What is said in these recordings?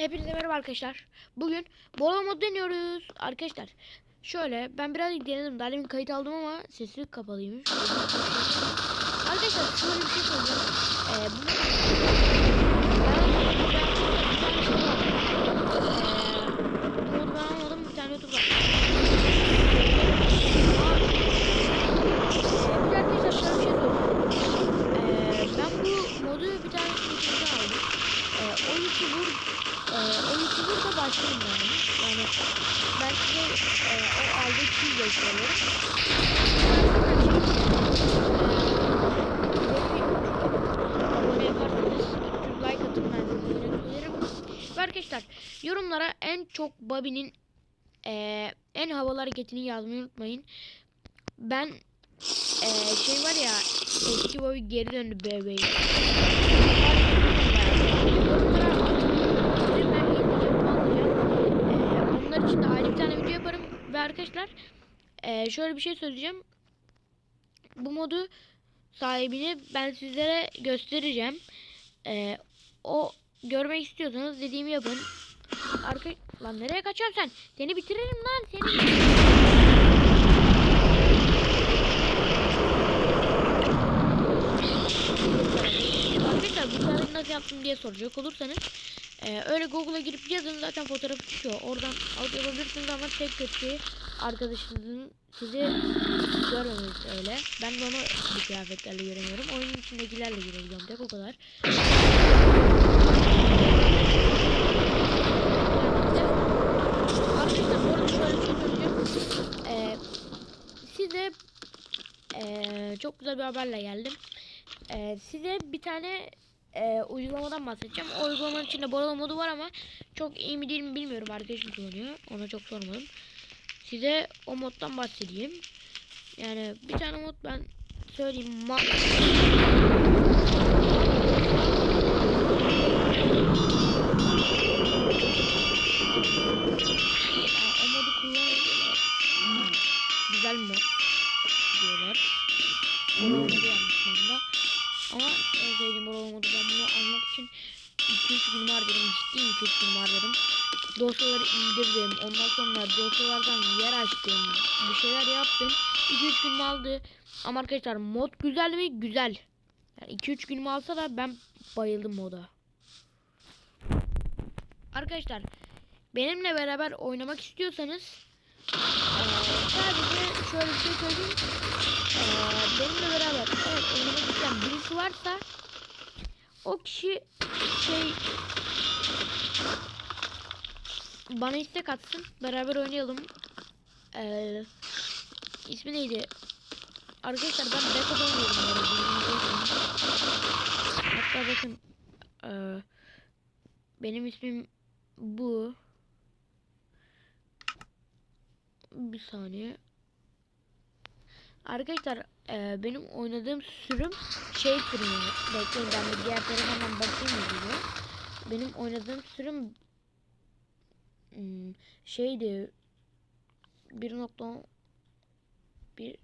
Hepinize merhaba arkadaşlar. Bugün bola modu deniyoruz. Arkadaşlar şöyle ben biraz denedim. Daha demin kayıt aldım ama sesi kapalıymış. Arkadaşlar şöyle bir şey söyleyeceğim. Ee, bu ben. Ee, şey. Ee, bu modu bir tane YouTube'dan aldım. Ee, o YouTuber ee, o YouTuber da başlayayım yani. Yani ben size e, o aldığı kişiyi gösteriyorum. Abone yaparsanız 300 like atın ben size söylerim. Ve arkadaşlar yorumlara en çok Bobby'nin e, en havalı hareketini yazmayı unutmayın. Ben e, şey var ya eski Bobby geri döndü bebeği. Yorumlara atın. Ben izleyeceğim, anlayacağım. Ee, onlar için de ayrı bir tane video yaparım. Ve arkadaşlar ee, şöyle bir şey söyleyeceğim. Bu modu sahibini ben sizlere göstereceğim. Ee, o görmek istiyorsanız dediğimi yapın. Arka lan nereye kaçıyorsun sen? Seni bitiririm lan seni. Arkadaşlar bu nasıl yaptım diye soracak olursanız ee, öyle Google'a girip yazın zaten fotoğrafı çıkıyor. Oradan alıp yapabilirsiniz ama tek kötü arkadaşınızın sizi görmemesi öyle. Ben de onu bu kıyafetlerle göremiyorum. Oyunun içindekilerle girebiliyorum tek o kadar. Arkadaşlar bu şöyle bir şey söyleyeceğim. Ee, size ee, çok güzel bir haberle geldim. Ee, size bir tane e, uygulamadan bahsedeceğim. O uygulamanın içinde boyalı modu var ama çok iyi mi değil mi bilmiyorum. Arkadaşım kullanıyor. Ona çok sormadım. Size o moddan bahsedeyim. Yani bir tane mod ben söyleyeyim. Ma. Güzel mod diyorlar. Modu varmış modda. Ama sevdiğim boyalı modu ben bunu almak için 2-3 gün harcadım. Ciddiyim 2-3 gün harcadım. Dosyaları indirdim. Ondan sonra dosyalardan yer açtım. Bir şeyler yaptım. 2-3 günümü aldı. Ama arkadaşlar mod güzel mi? Güzel. Yani 2-3 günümü alsa da ben bayıldım moda. Arkadaşlar benimle beraber oynamak istiyorsanız eee, sadece şöyle bir şey söyleyeyim. Benimle beraber evet oynamak isteyen birisi varsa o kişi şey bana istek atsın. Beraber oynayalım. Ee, ismi neydi? Arkadaşlar ben Beta'da oynuyorum. Hatta bakın ee, benim ismim bu. Bir saniye. Arkadaşlar ee, benim oynadığım sürüm şey sürümü. Bekleyin ben bir diğer telefondan bakayım mı diyor. Benim oynadığım sürüm hmm, şeydi. 1.1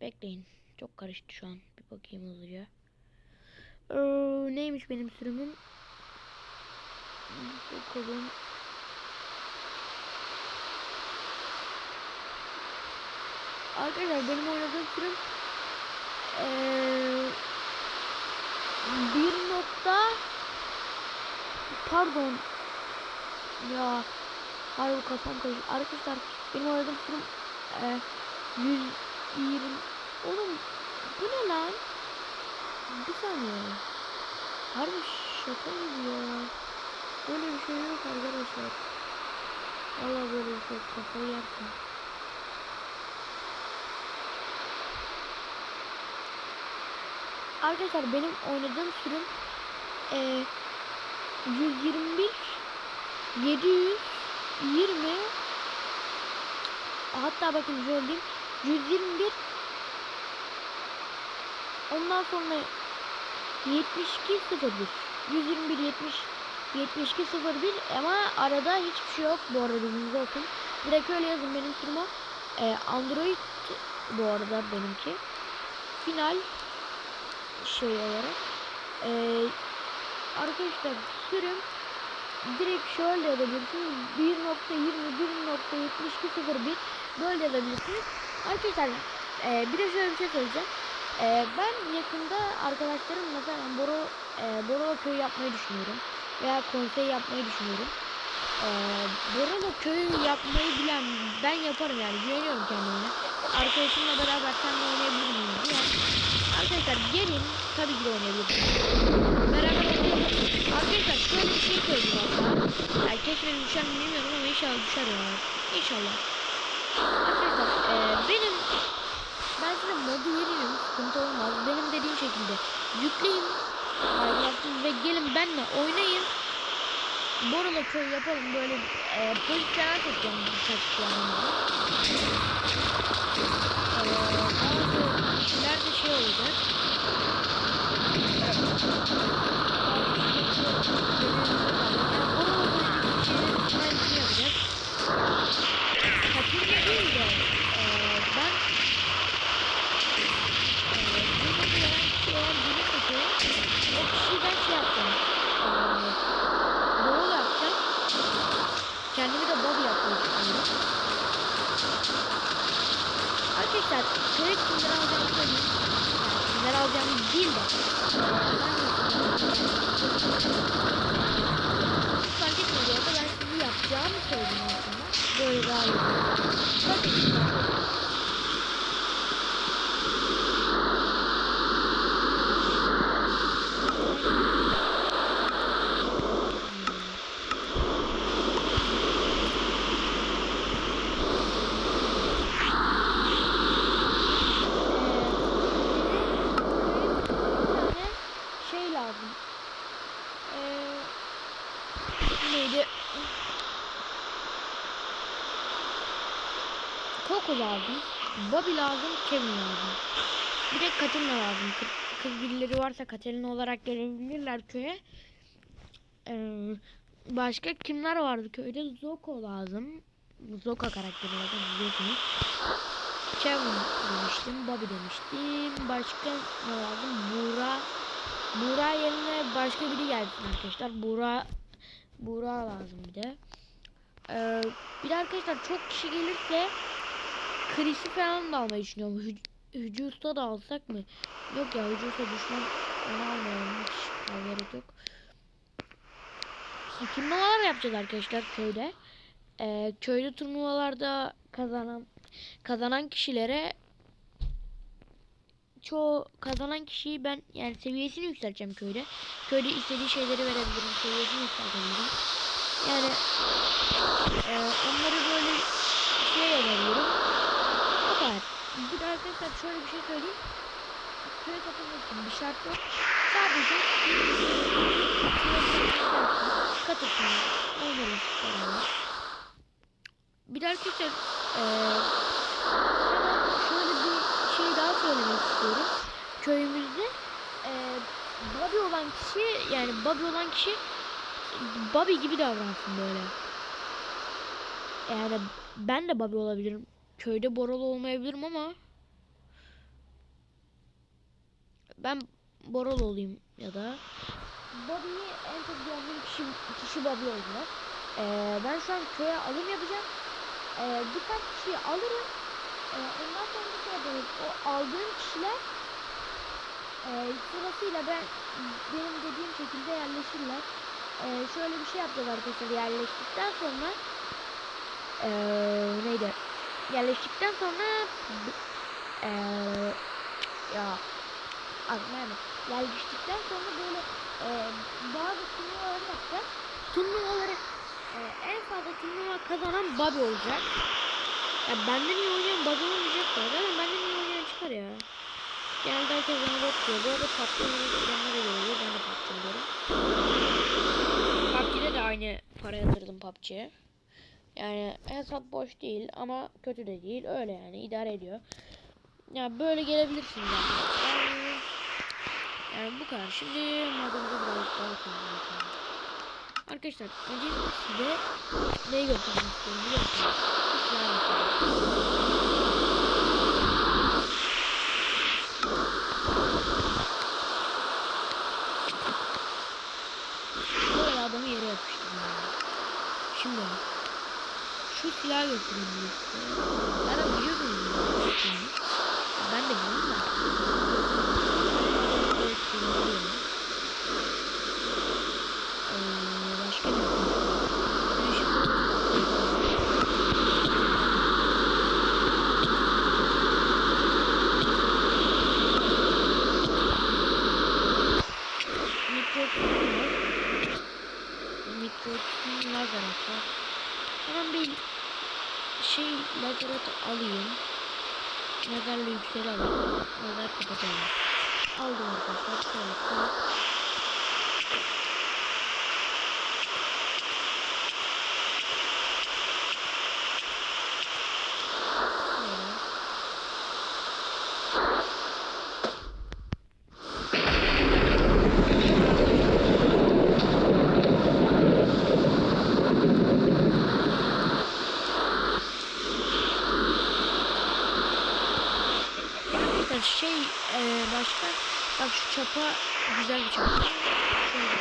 bekleyin. Çok karıştı şu an. Bir bakayım hızlıca. Ee, neymiş benim sürümüm? Bakalım arkadaşlar benim oynadığım sürüm ee, nokta pardon ya harbi kafam karıştı. Arkadaşlar benim oynadığım film e, 120 Oğlum bu ne lan? Bir saniye. Harbi şaka gibi ya. Böyle bir şey yok arkadaşlar. Allah böyle bir şey. Kafayı yersin. Arkadaşlar benim oynadığım sürüm e, 121 720 hatta bakın şöyle diyeyim 121 ondan sonra 72 01 121 70 72 01 ama arada hiçbir şey yok bu arada bilginiz olsun. Direkt öyle yazın benim sürüme. Ee, Android bu arada benimki. Final şey olarak ee, arkadaşlar sürüm direkt şöyle yazabilirsiniz. 1.20 böyle yazabilirsiniz. Arkadaşlar e, bir de şöyle bir şey söyleyeceğim. E, ben yakında arkadaşlarımla falan Boro, e, Borova köyü yapmayı düşünüyorum. Veya konsey yapmayı düşünüyorum. E, Borova köyü yapmayı bilen ben yaparım yani güveniyorum kendime. Arkadaşımla beraber seninle oynayabilir miyim diye. Arkadaşlar gelin tabii ki de oynayabilirsiniz. Beraber oynayalım. Arkadaşlar şöyle bir şey söyleyeyim hatta. Yani keşke düşer mi bilmiyorum ama inşallah düşer ya. İnşallah. Arkadaşlar e, benim ben size modu veririm sıkıntı olmaz. Benim dediğim şekilde yükleyin Minecraft'ı ve gelin benimle oynayın. Borula köy yapalım böyle e, polis falan seçeceğim birkaç kişi yanımda. E, bazı kişiler de şey olacak. Kaçırma değil de e, ben e, bunu veren kişi eğer gelirse ki o kişiyi ben şey yapacağım. E, Bol yapacağım. Kendimi de Bobby yapmayı düşünüyorum. Arkadaşlar köye kimleri alacağımı söyleyeyim. Yani kimleri alacağımı değil de. e, Ben fark etmedi ya da ben sizi yapacağımı söyledim aslında. Böyle daha iyi. Bakın şimdi. şey lazım. Ee, neydi? Coco lazım. Bobby lazım. Kevin lazım. Bir de Katerina lazım. Kız, kız birileri varsa Katerina olarak gelebilirler köye. Ee, başka kimler vardı köyde? Zoko lazım. Zoka karakteri lazım biliyorsunuz. Kevin demiştim. Bobby demiştim. Başka ne lazım? Buğra. Buğra yerine başka biri gelsin arkadaşlar. Buğra Buğra lazım bir de. Ee, bir de arkadaşlar çok kişi gelirse Chris'i falan da almayı düşünüyorum. Hü Hücü Usta da alsak mı? Yok ya Hücü Usta düşman onu almayalım. Hiç gerek yok. Turnuvalar yapacağız arkadaşlar köyde. Ee, köyde turnuvalarda kazanan kazanan kişilere çoğu kazanan kişiyi ben yani seviyesini yükselteceğim köyde. Köyde istediği şeyleri verebilirim. Seviyesini yükseltebilirim. Yani e, onları böyle şey yapabilirim. O kadar. Bir de arkadaşlar şöyle bir şey söyleyeyim. Köy katılmak için bir şart yok. Sadece katılsınlar. Oynarız beraber. Bir de arkadaşlar e, hemen şöyle bir şey daha söylemek istiyorum. Köyümüzde e, Bobby olan kişi yani Bobby olan kişi Bobby gibi davransın böyle. Yani ben de Bobby olabilirim. Köyde Boralı olmayabilirim ama ben Boralı olayım ya da Bobby'yi en çok beğendiğim kişi, kişi Bobby oldular. Ee, ben şu an köye alım yapacağım. Ee, birkaç kişiyi alırım. Ee, ondan sonra bir şey yaparız. O aldığım kişiler e, sırasıyla ben benim dediğim şekilde yerleşirler. Ee, şöyle bir şey yapacağız arkadaşlar yerleştikten sonra ee, neydi? Yerleştikten sonra ee, ya aklıma gelmedi. Yerleştikten sonra böyle e, bazı turnuvaları yapacağız. Turnuvaları e, en fazla turnuva kazanan Bobby olacak. Ya benden iyi oynayan Bobby olmayacak da. Zaten benden iyi oynayan çıkar ya. Genelde herkes bana bot diyor. Bu arada PUBG oynayanlara göre ben de PUBG oynuyorum. PUBG'de de aynı para yatırdım PUBG'ye. Yani hesap boş değil ama kötü de değil. Öyle yani idare ediyor. Ya böyle gelebilirsiniz arkadaşlar. Yani, yani bu kadar. Şimdi modumuzu birazcık daha konuşalım. Arkadaşlar öncelikle size neyi göstermek istiyorum biliyor musunuz? Silah göstereyim. Böyle adamı yere yapıştırdım. yani. Şimdi şu silahı göstereyim bir. Zaten biliyorum bunu. Ben de biliyorum da. Evet, biliyorum. Ee, başka ne yapayım? Ben şimdi- Mikroton var. Atar. Hemen bir şey lazer alayım. Lazerle yüksel alayım. Lazer kapatalım. Aldım arkadaşlar. Şöyle. Arkadaşlar şey e, başka bak şu çapa güzel bir çapa. Şöyle.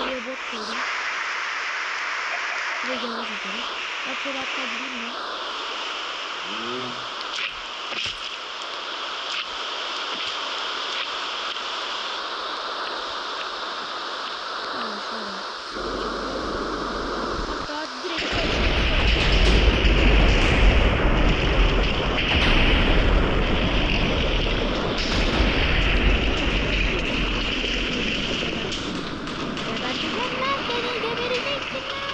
Buraya bot koydum. Buraya yavaş atalım. Bak şöyle hatta gideyim mi? Şöyle şöyle. Hatta direkt Geberteceğim lan seni gebereceksin lan.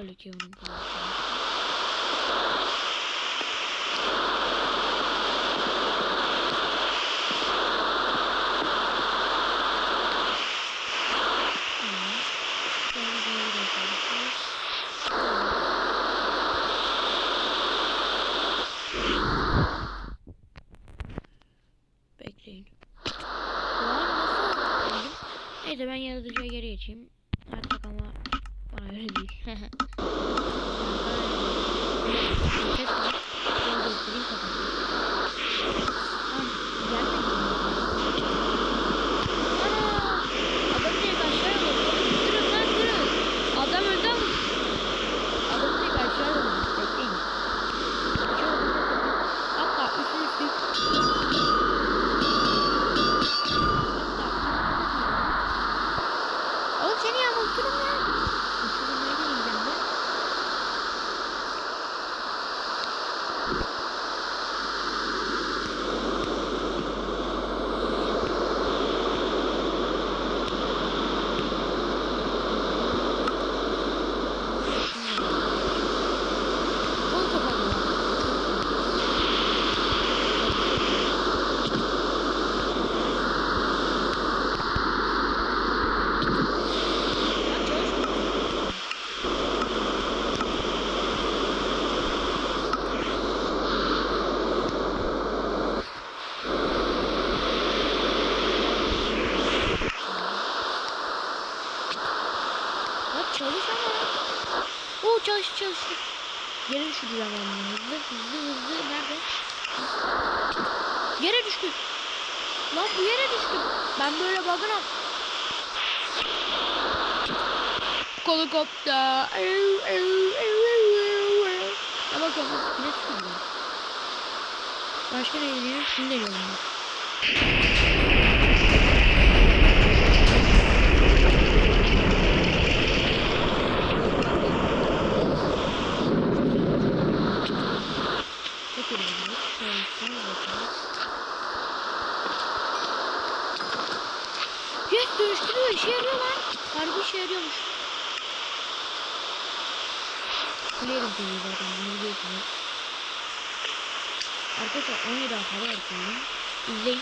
Böyle ki onun ev, ev. Ya bakalım. Yine düşürdüm. Başka ne deniyorum? Şunu deniyorum. bak. duruyor işe yarıyor lan. Harbi işe yarıyormuş. Kuleye gidiyor zaten bunu biliyorsunuz. Arkadaşlar 17 hafta var. İzleyin.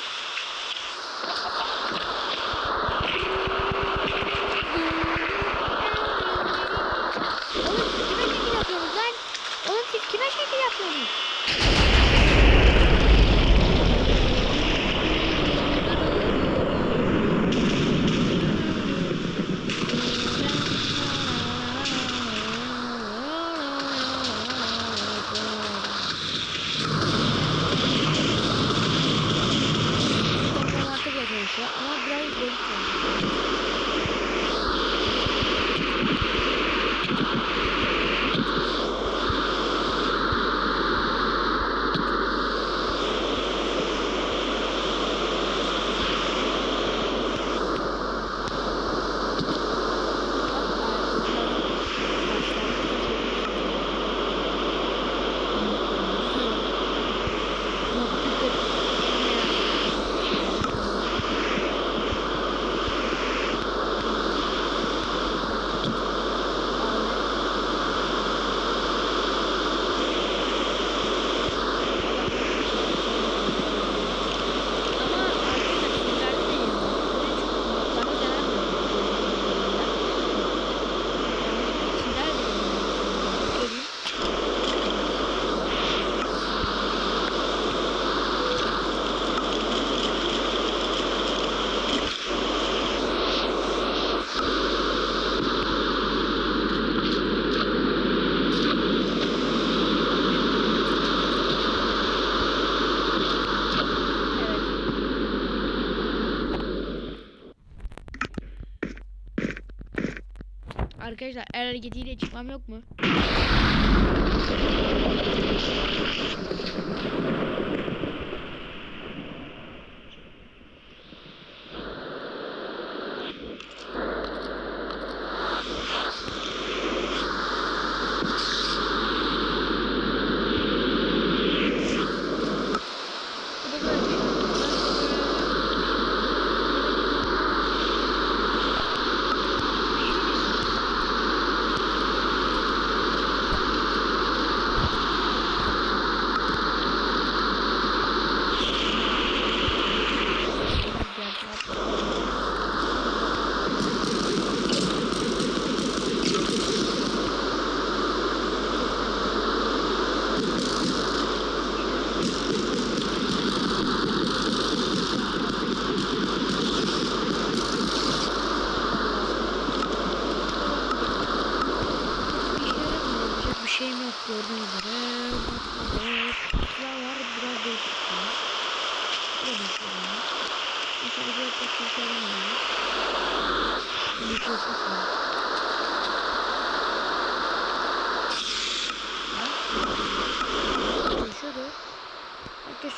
Arkadaşlar el hareketiyle çıkmam yok mu?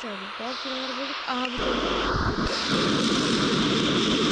Arkadaşlar bazı şeyler bulduk. Aha bu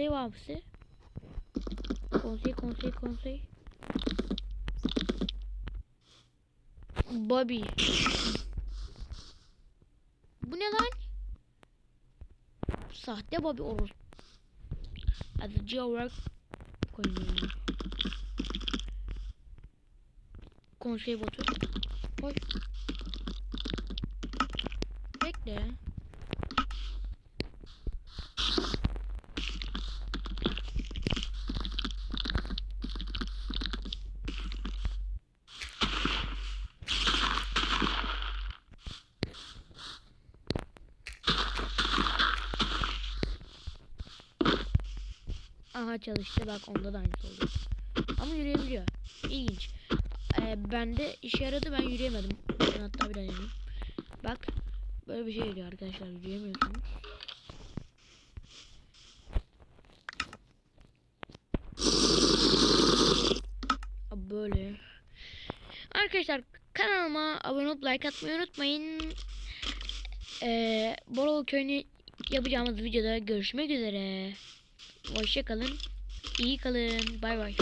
konsey var mısın? Konsey konsey konsey. Bobby. Bu ne lan? Sahte Bobby olur. Adıcı olarak koyuyorum. Konsey botu. Koy. Aha çalıştı bak onda da aynısı oldu. Ama yürüyebiliyor. İlginç. Ee, bende işe yaradı ben yürüyemedim. Ben hatta bir deneyeyim. Bak böyle bir şey geliyor arkadaşlar yürüyemiyorsunuz. Böyle. Arkadaşlar kanalıma abone olup like atmayı unutmayın. Ee, Borol köyünü yapacağımız videoda görüşmek üzere. Hoşçakalın. İyi kalın. Bay bay.